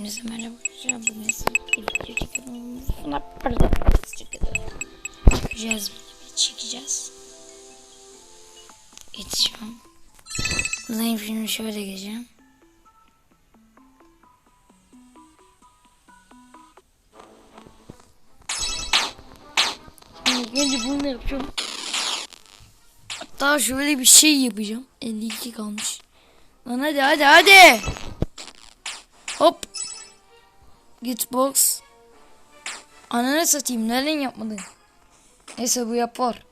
Hepinize merhaba arkadaşlar. Bugün çekiyorum. Buna pardon. Çekeceğiz. Çekeceğiz. Yetişmem. Uzayın filmi şöyle geçeceğim. Şimdi bunu yapacağım. Hatta şöyle bir şey yapacağım. 52 kalmış. Lan hadi hadi hadi. Gitbox. Ananı satayım. Neden yapmadın? Neyse bu yapar.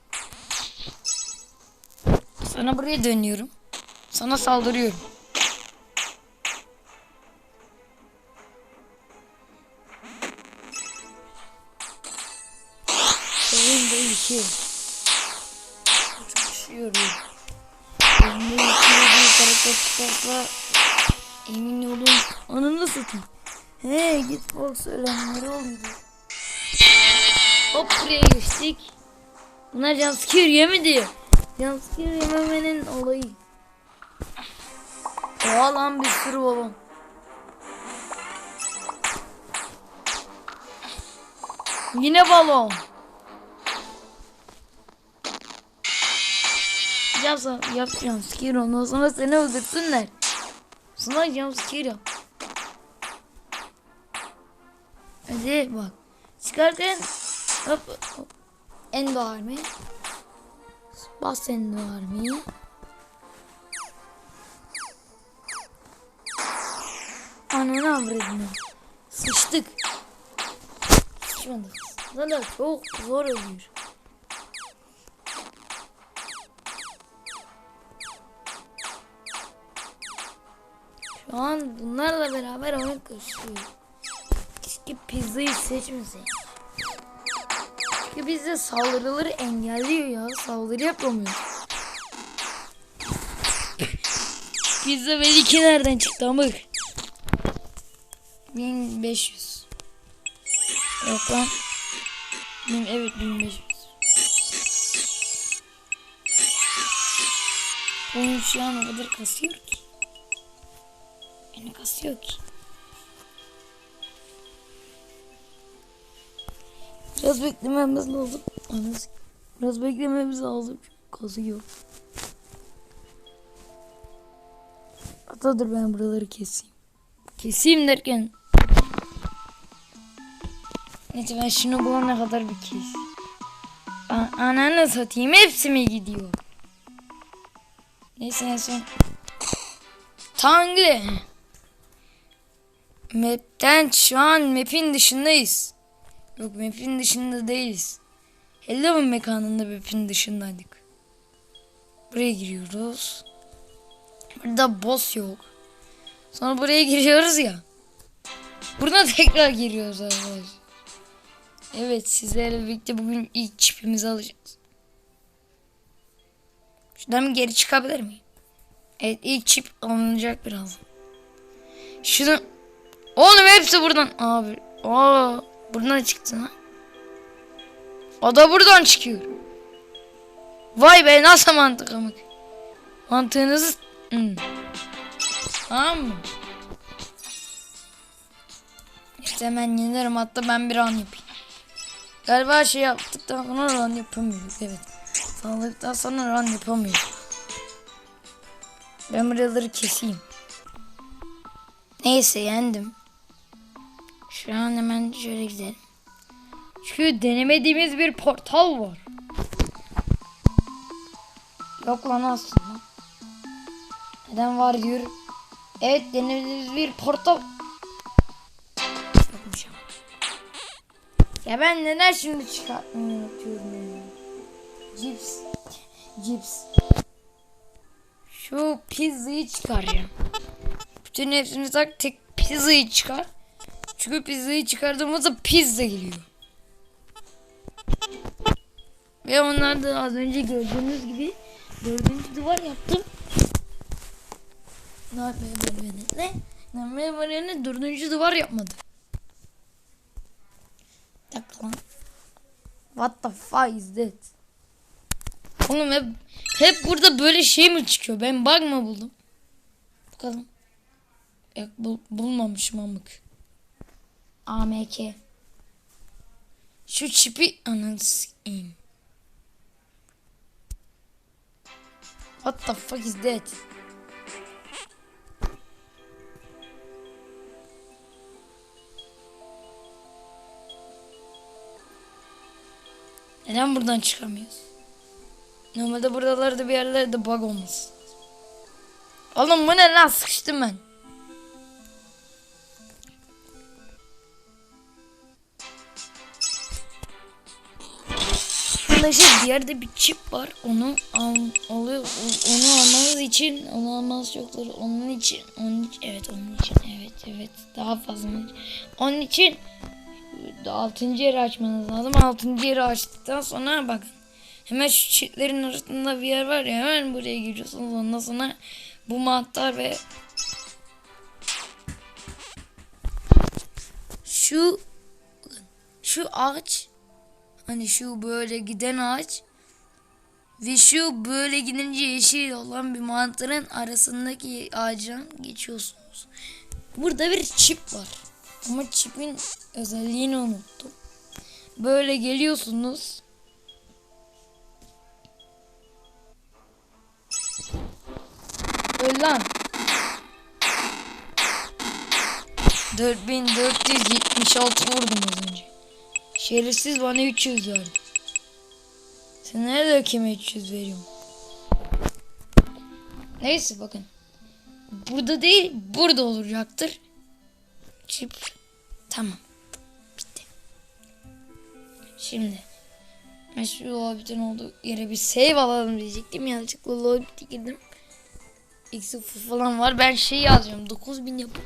Sana buraya dönüyorum. Sana saldırıyorum. Bunlar jumpscare yemedi. Jumpscare yememenin olayı. Oha lan bir sürü balon. Yine balon. Yapsam, yap jumpscare ondan sonra seni öldürsünler. Sonra jumpscare yap. Hadi bak. Çıkarken hop, hop. Endo Army. Bas Endo Army. Ananı avradını. Sıçtık. Sıçmadık. Valla çok zor oluyor. Şu an bunlarla beraber oyun karışıyor. Keşke pizzayı seçmeseydik. Çünkü bizde saldırıları engelliyor ya. Saldırı yapamıyor. Pizza ve iki nereden çıktı amık? 1500. Yok lan. Evet 1500. Oyun şu an o kadar kasıyor ki. Beni kasıyor ki. Biraz beklememiz lazım. Anası. Biraz beklememiz lazım. Kazıyor. Hatta dur ben buraları keseyim. Keseyim derken. Neyse ben şunu bulana kadar bir kes. A- Ananı satayım hepsi mi gidiyor? Neyse en son. Tanrı. Map'ten şu an map'in dışındayız. Yok map'in dışında değiliz. Hello mekanında map'in dışındaydık. Buraya giriyoruz. Burada boss yok. Sonra buraya giriyoruz ya. Buradan tekrar giriyoruz arkadaşlar. Evet sizlerle birlikte bugün ilk çipimizi alacağız. Şuradan bir geri çıkabilir miyim? Evet ilk çip alınacak birazdan. Şunu... Oğlum hepsi buradan. Abi. Aa, buradan çıktı lan. O da buradan çıkıyor. Vay be nasıl mantık amık. Mantığınızı... Hmm. Tamam mı? İşte hemen yenilerim hatta ben bir an yapayım. Galiba şey yaptıktan sonra run yapamıyoruz evet. Sağladıktan sonra run yapamıyoruz. Ben buraları keseyim. Neyse yendim. Şu an hemen şöyle gidelim. Çünkü denemediğimiz bir portal var. Yok lan aslında. Neden var diyor. Evet denemediğimiz bir portal. Yokmuş ama. Ya ben neden şimdi çıkartmayı unutuyorum ya. Cips. Cips. Şu pizzayı çıkaracağım. Bütün hepsini tak tek pizzayı çıkar. Çünkü pizzayı çıkardığımızda pizza geliyor. Ve onlar da az önce gördüğünüz gibi dördüncü duvar yaptım. Ne yapmaya ne? Ne yapmaya dördüncü duvar yapmadı. Dakika lan. What the fuck is that? Oğlum hep, hep burada böyle şey mi çıkıyor? Ben bug mı buldum? Bakalım. Yok bul, bulmamışım amık. AMK. Şu çipi ananı s**eyim. What the fuck is that? Neden buradan çıkamıyoruz? Normalde buralarda bir yerlerde bug olması. Oğlum bu ne lan sıkıştım ben. Arkadaşlar bir yerde bir çip var. Onu al, alıyor. Onu almanız için onu almanız çok. Onun için onun için evet onun için evet evet daha fazla. Onun için altıncı yeri açmanız lazım. Altıncı yeri açtıktan sonra bakın. Hemen şu çitlerin arasında bir yer var ya hemen buraya giriyorsunuz. Ondan sonra bu mantar ve şu şu ağaç hani şu böyle giden ağaç ve şu böyle gidince yeşil olan bir mantarın arasındaki ağaçtan geçiyorsunuz. Burada bir çip var. Ama çipin özelliğini unuttum. Böyle geliyorsunuz. Öl lan. 4476 vurdum az önce. Şerefsiz bana 300 verdi. Sen nerede kime 300 veriyorsun? Neyse bakın. Burada değil burada olacaktır. Çip. Tamam. Bitti. Şimdi. Şu Hobbit'in olduğu yere bir save alalım diyecektim. Yanlışlıkla Hobbit'e girdim. X falan var. Ben şey yazacağım. 9000 yapıp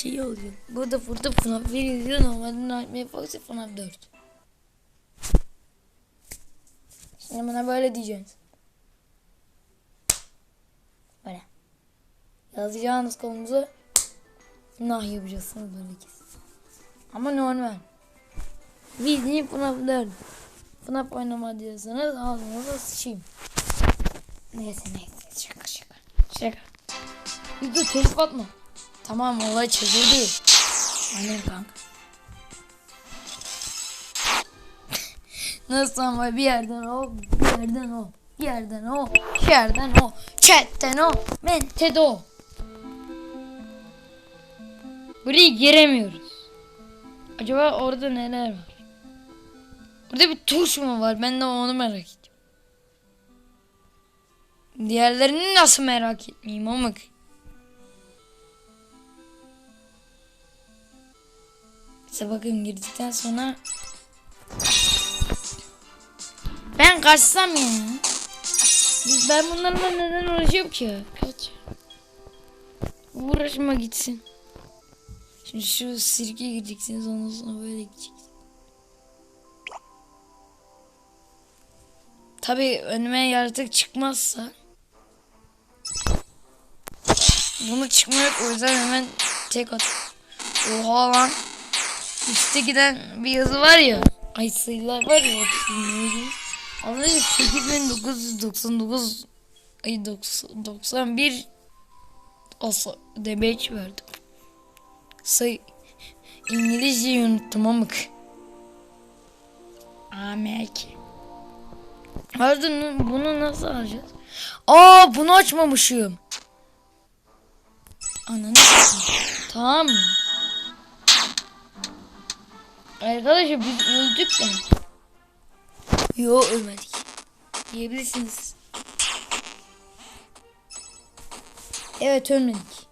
şey alıyorum. Burada burada FNAF 1 izliyor. Normalde Nightmare Foxy FNAF 4. Şimdi bana böyle diyeceksiniz. Böyle. Yazacağınız konumuzu nah yapacaksınız böyle kesin. Ama normal. Bildiğin FNAF 4. FNAF oynama diyorsanız ağzınıza sıçayım. Neyse neyse şaka şaka. Şaka. Dur telif atma. Tamam olay çözüldü. Aynen kanka. Nasıl ama bir yerden o, bir yerden o, bir yerden o, bir yerden o, chatten o, mente o. Buraya giremiyoruz. Acaba orada neler var? Burada bir tuş mu var? Ben de onu merak ediyorum. Diğerlerini nasıl merak etmeyeyim amık. İşte bakın girdikten sonra ben kaçsam ya. Ben bunlarla neden uğraşıyorum ki? Kaç. Uğraşma gitsin. Şimdi şu sirke gideceksiniz ondan sonra böyle gideceksiniz. Tabi önüme yaratık çıkmazsa bunu çıkmıyor o yüzden hemen tek at. Oha lan. Üste giden bir yazı var ya. Ay sayılar var ya. 30 Ama 8999 ay 90, 91 asa demeç verdim. Sayı İngilizceyi unuttum amık. Amek. Pardon bunu nasıl alacağız? Aa bunu açmamışım. Ananı. Tamam mı? Arkadaşlar biz öldük de. Yo ölmedik. Diyebilirsiniz. Evet ölmedik.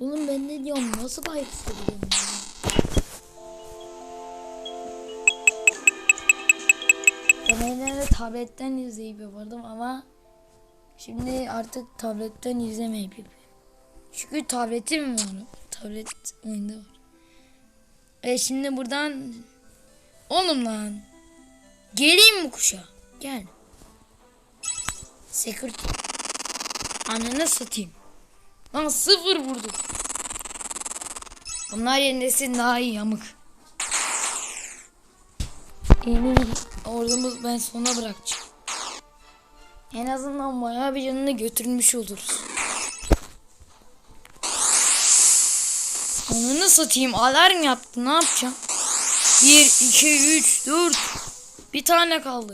Oğlum ben ne diyorum nasıl bayrak istedim Deneylerle tabletten izleyip yapardım ama şimdi artık tabletten izlemeyip yapıyorum. Çünkü tabletim var. Tablet oyunda var. E şimdi buradan oğlum lan. Geleyim mi kuşa? Gel. Security. Ananı satayım. Lan sıfır vurdu. Bunlar yerindesin daha iyi yamık. Ordumuz ben sona bırakacağım. En azından bayağı bir canını götürmüş oluruz. Ananı satayım alarm yaptı ne yapacağım? 1, 2, 3, 4. Bir tane kaldı.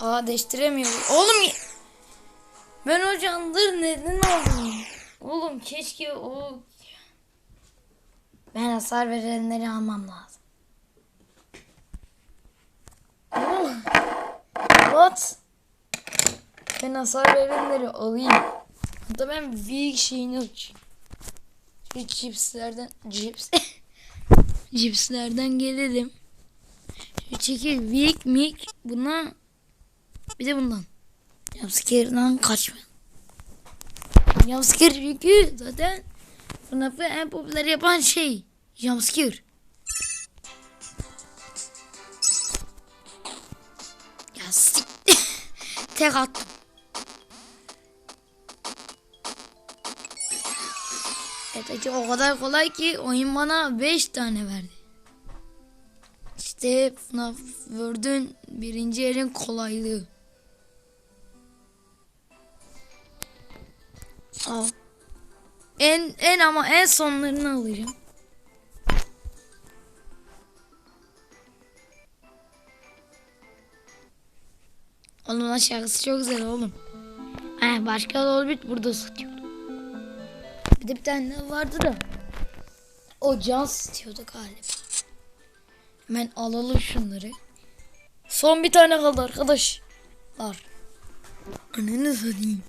Aa değiştiremiyorum. Oğlum ben o candır neden aldım? Oğlum keşke o... Ben hasar verenleri almam lazım. Oh. What? Ben hasar verenleri alayım. Hatta ben büyük şeyini açayım. Şu cipslerden cips cipslerden gelelim. Şu çekil vik mik buna bir de bundan. Jumpscare'dan kaçma. Jumpscare çünkü zaten FNAF'ı en popüler yapan şey. Jumpscare. Ya sik. Tek attım. Acı o kadar kolay ki oyun bana 5 tane verdi. İşte FNAF World'ün birinci elin kolaylığı. Al. En en ama en sonlarını alacağım. Onun şarkısı çok güzel oğlum. He, başka Dolbit burada satıyor. De bir tane vardı da. O can istiyordu galiba. Hemen alalım şunları. Son bir tane kaldı arkadaş. Var. Ananı satayım.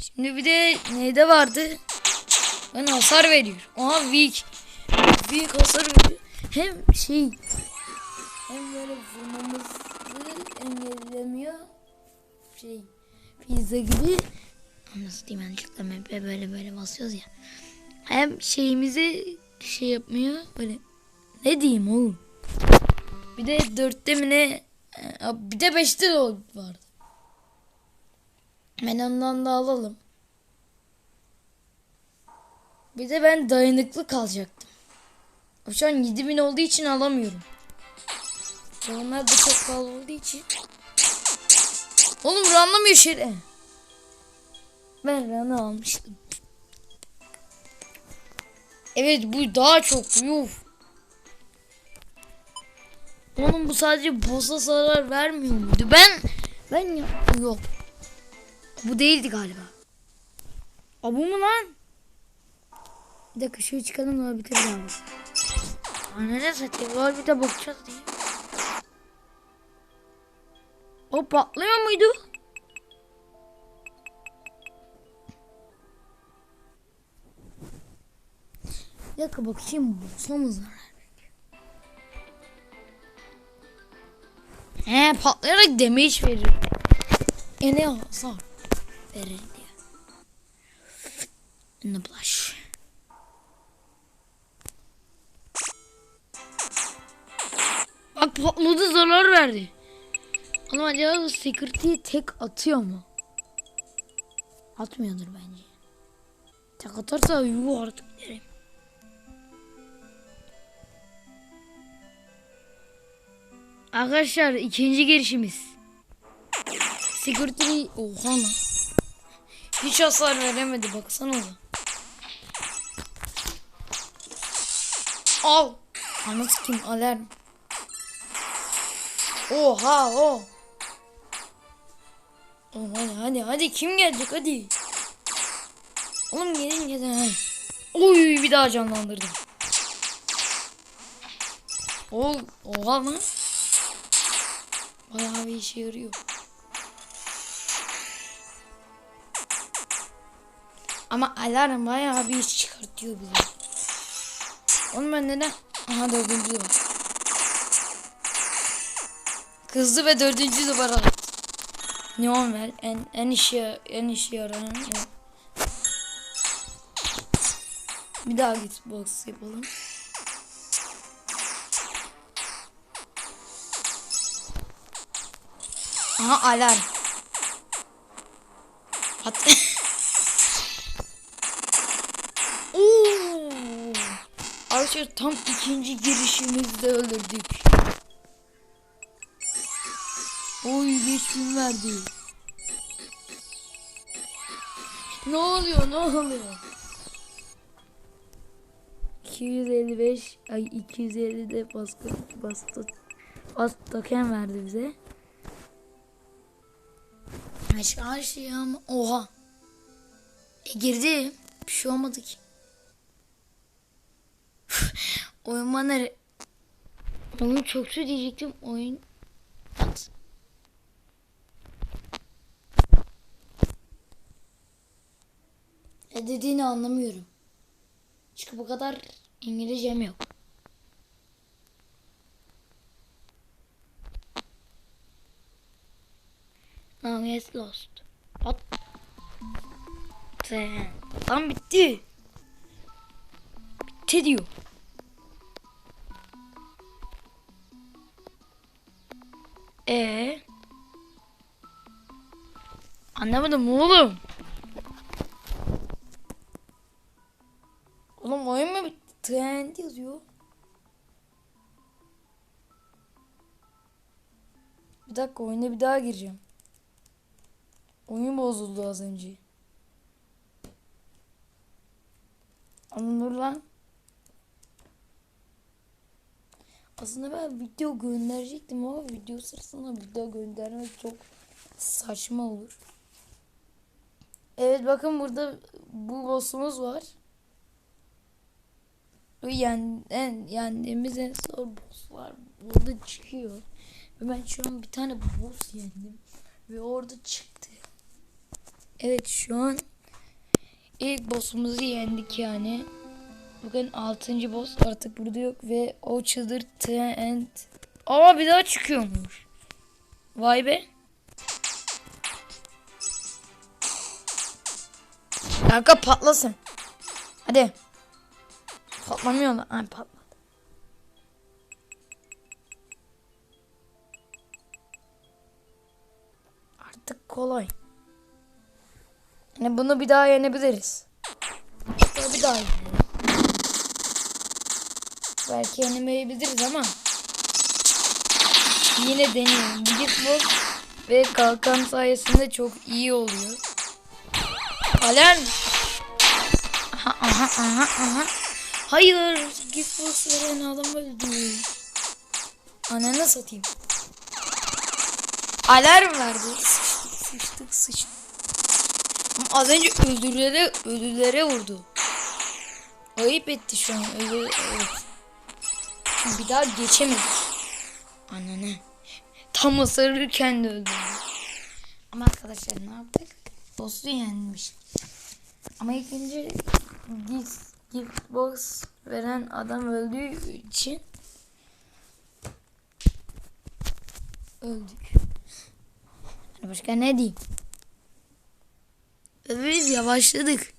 Şimdi bir de neyde vardı? Ben hasar veriyor. Aha weak. Weak hasar veriyor. Hem şey hem böyle vurmamızı engellemiyor. Şey pizza gibi. Nasıl diyeyim yanlışlıkla map'e böyle böyle basıyoruz ya. Hem şeyimizi şey yapmıyor böyle. Ne diyeyim oğlum? Bir de dörtte mi ne? e, Bir de beşte de vardı. Ben ondan da alalım. Bir de ben dayanıklı kalacaktım. Şu an 7000 olduğu için alamıyorum. Onlar da çok pahalı olduğu için. Oğlum ranlamıyor şere. Ben ranı almıştım. Evet bu daha çok. Yuf. Oğlum bu sadece boss'a zarar vermiyor muydu? Ben ben yok. Bu değildi galiba. Aa, bu mu lan? Bir dakika şöyle çıkalım da daha bak. Anne satayım var bir de bakacağız diye. O patlıyor muydu? Dakika bakayım bulsa mı zarar veriyor? He patlayarak damage verir. E ne hasar verir diye. The blush. Bak patladı zarar verdi. Ama acaba security'yi tek atıyor mu? Atmıyordur bence. Tek atarsa yuh artık derim. Arkadaşlar ikinci girişimiz. Security oha lan. Hiç hasar veremedi baksanıza. Al. Anası kim alarm. Oha o. Oğlum hadi hadi hadi kim gelecek hadi. Oğlum gelin gelin hadi. Oy bir daha canlandırdım. O oha mı? Bayağı bir işe yarıyor. Ama alarm bayağı bir iş çıkartıyor bize. Oğlum ben neden? Aha dördüncü de var. Kızdı ve dördüncü numara attı. Neon ver. En, en işe en işe yarayan. Bir daha git box yapalım. Aha alarm. Hat Oo. Arkadaşlar tam ikinci girişimizde öldürdük. Oy 5000 verdi. Ne oluyor ne oluyor? 255 ay 250 de baskı bastı. Az token verdi bize. Aşk ama oha. E girdi. Bir şey olmadı ki. oyun bana Oyun çok su diyecektim. Oyun at. Ne dediğini anlamıyorum. Çünkü bu kadar İngilizcem yok. Now has lost. At. Tam bitti. Bitti diyor. Ee? Anlamadım oğlum. Oğlum oyun mu bitti? Trend yazıyor. Bir dakika oyuna bir daha gireceğim. Oyun bozuldu az önce. Anladın lan. Aslında ben video gönderecektim ama video sırasında video göndermek çok saçma olur. Evet bakın burada bu boss'umuz var. Yen, en yendiğimiz en zor bosslar burada çıkıyor. Ve ben şu an bir tane boss yendim. Ve orada çıktı. Evet şu an ilk boss'umuzu yendik yani. Bugün 6. boss artık burada yok ve o çıldırttı and Aa bir daha çıkıyormuş. Vay be. Kanka patlasın. Hadi. Patlamıyor lan. Ay patladı. Artık kolay. Yani bunu bir daha yenebiliriz. Hatta bir daha yenelim. Belki yenemeyebiliriz ama yine. Bu gitbox ve kalkan sayesinde çok iyi oluyor. Alarm. Aha aha aha aha. Hayır. Gitbox veren adam öldü. Ananı satayım. Alarm verdi. Sıçtık sıçtık Az önce ödüllere, ödüllere vurdu. Ayıp etti şu an. Ödül, evet. Bir daha geçemedi. Ananı. Tam ısırırken de öldü. Ama arkadaşlar ne yaptık? Boss'u yenmiş. Ama ikinci gift, gift box veren adam öldüğü için öldük. Başka ne diyeyim? Biz yavaşladık.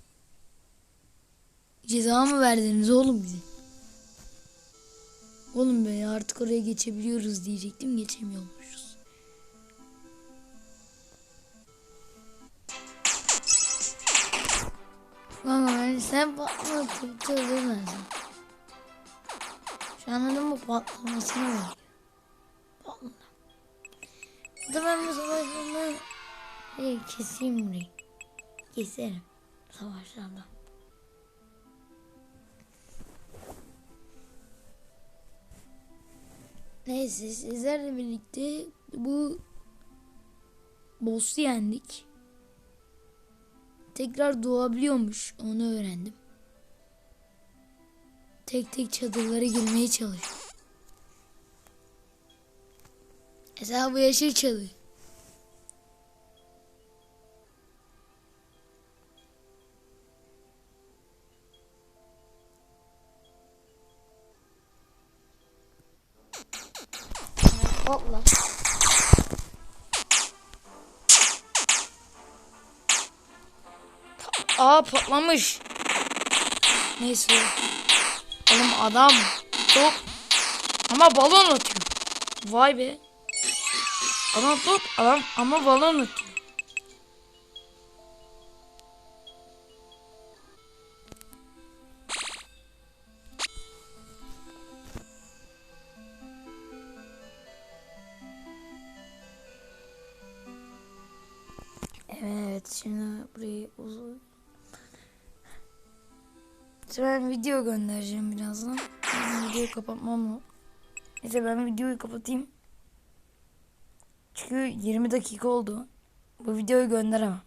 Ceza mı verdiniz oğlum bize? Oğlum be artık oraya geçebiliyoruz diyecektim geçemiyormuşuz. Ben sen patlatıp çözemezsin. Şu anladın mı patlamasını veriyor. Patladı. Ya da ben bu savaşlarda hey, keseyim burayı. Keserim savaşlarda. Neyse sizlerle birlikte bu boss'u yendik. Tekrar doğabiliyormuş onu öğrendim. Tek tek çadırlara girmeye çalışıyorum. Mesela bu yeşil çadır. Patlamış. Neyse. Oğlum adam top ama balon atıyor. Vay be. Adam top adam ama balon atıyor. İşte ben video göndereceğim birazdan. Benim videoyu kapatmam mı? Neyse ben videoyu kapatayım. Çünkü 20 dakika oldu. Bu videoyu gönderemem.